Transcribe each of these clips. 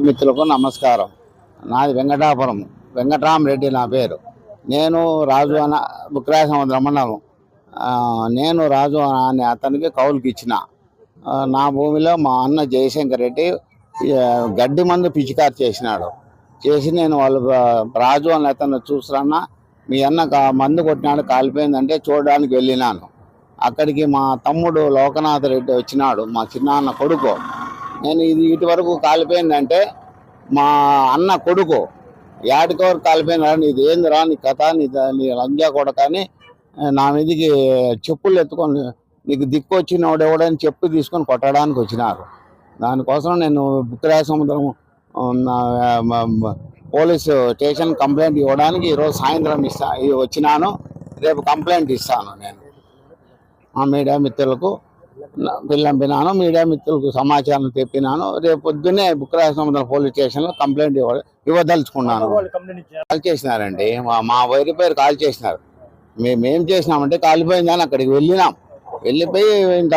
మిత్రులకు నమస్కారం. నాది వెంకటాపురం. వెంకటరామరెడ్డి నా పేరు. నేను రాజు అన బుక్రాయ సముద్రం మండలం నేను రాజు అనే అతనికి కౌలుకి ఇచ్చిన. నా భూమిలో మా అన్న జయశంకర్ రెడ్డి గడ్డి మందు పిచికారి చేసినాడు. చేసి నేను వాళ్ళు రాజు అనే అతను చూస్తున్నా మీ అన్న కా- మందు కొట్టినాడు కాలిపోయిందంటే చూడడానికి వెళ్ళినాను. అక్కడికి మా తమ్ముడు లోకనాథ్ రెడ్డి వచ్చినాడు మా చిన్నాన్న కొడుకు. నేను ఇది ఇటు వరకు కాలిపోయిందంటే మా అన్న కొడుకు యాడికి వరకు కాలిపోయినా నీది ఏందిరా నీ కథ నీ నీ లంజా కొడక అని నా మీదకి చెప్పులు ఎత్తుకొని నీకు దిక్కు వచ్చిన ఎవడని చెప్పు తీసుకొని కొట్టడానికి వచ్చినారు. దానికోసం నేను బుక్కరాయ సముద్రం పోలీసు స్టేషన్ కంప్లైంట్ ఇవ్వడానికి ఈరోజు సాయంత్రం ఇస్తా వచ్చినాను. రేపు కంప్లైంట్ ఇస్తాను నేను. ఆ మీడియా మిత్రులకు పిల్లంపినాను మీడియా మిత్రులకు సమాచారం తెప్పినాను. రేపు పొద్దున్నే బుక్కరాయ సముద్రం పోలీస్ స్టేషన్లో కంప్లైంట్ ఇవ్వ ఇవ్వదలుచుకున్నాను. కాల్ చేసినారండి. మా మా వైరు పేరు కాల్ చేసినారు. మేము చేసినామంటే కాలిపోయిందని అక్కడికి వెళ్ళినాం. వెళ్ళిపోయి ఇంత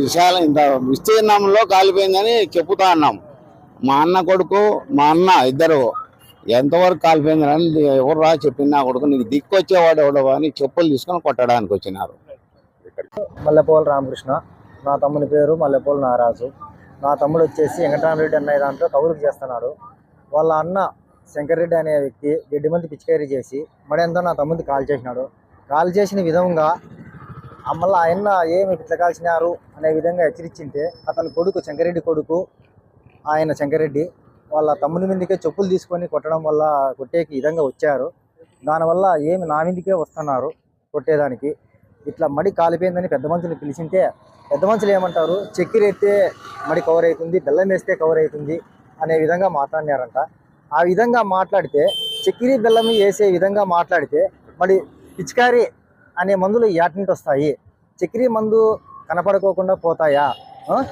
విషయాలు ఇంత విస్తీర్ణంలో కాలిపోయిందని చెప్పుతా అన్నాం. మా అన్న కొడుకు మా అన్న ఇద్దరు ఎంతవరకు కాలిపోయిందని ఎవరు రా చెప్పిన నా కొడుకు నీకు దిక్కొచ్చేవాడు ఎవడో అని చెప్పులు తీసుకొని కొట్టడానికి వచ్చినారు. మల్లెపోల రామకృష్ణ. నా తమ్ముని పేరు మల్లెపూల నారాజు. నా తమ్ముడు వచ్చేసి వెంకటరామరెడ్డి అన్నయ్య దాంట్లో కౌలుకు చేస్తున్నాడు. వాళ్ళ అన్న శంకర్రెడ్డి అనే వ్యక్తి గడ్డి మంది పిచికారీ చేసి మడెంతో నా తమ్ముడిని కాల్ చేసినాడు. కాల్ చేసిన విధంగా మళ్ళీ ఆయన ఏమి ఇట్లా కాల్చినారు అనే విధంగా హెచ్చరించింటే అతని కొడుకు శంకరెడ్డి కొడుకు ఆయన శంకరెడ్డి వాళ్ళ తమ్ముని మీదకే చెప్పులు తీసుకొని కొట్టడం వల్ల కొట్టేకి విధంగా వచ్చారు. దానివల్ల ఏమి నా మీదకే వస్తున్నారు కొట్టేదానికి. ఇట్లా మడి కాలిపోయిందని పెద్ద మనుషులు పిలిచింటే పెద్ద మనుషులు ఏమంటారు? చక్కెర ఎత్తే మడి కవర్ అవుతుంది బెల్లం వేస్తే కవర్ అవుతుంది అనే విధంగా మాట్లాడినారంట. ఆ విధంగా మాట్లాడితే చక్కెర బెల్లం వేసే విధంగా మాట్లాడితే మరి పిచికారి అనే మందులు యాటింటి వస్తాయి. చక్కెర మందు కనపడుకోకుండా పోతాయా?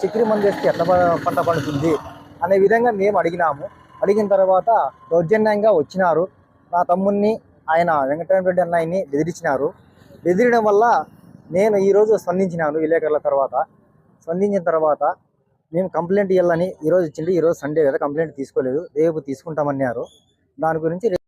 చక్కెర మందు వేస్తే ఎట్లా పంట పండుతుంది? అనే విధంగా మేము అడిగినాము. అడిగిన తర్వాత దౌర్జన్యంగా వచ్చినారు. నా తమ్ముణ్ణి ఆయన వెంకటరామరెడ్డి అన్నయ్యని బెదిరించినారు. బెదిరడం వల్ల నేను ఈరోజు స్పందించినాను విలేకరుల తర్వాత. స్పందించిన తర్వాత మేము కంప్లైంట్ ఇవ్వాలని ఈరోజు ఇచ్చింది ఈరోజు సండే కదా కంప్లైంట్ తీసుకోలేదు. రేపు తీసుకుంటామన్నారు. దాని గురించి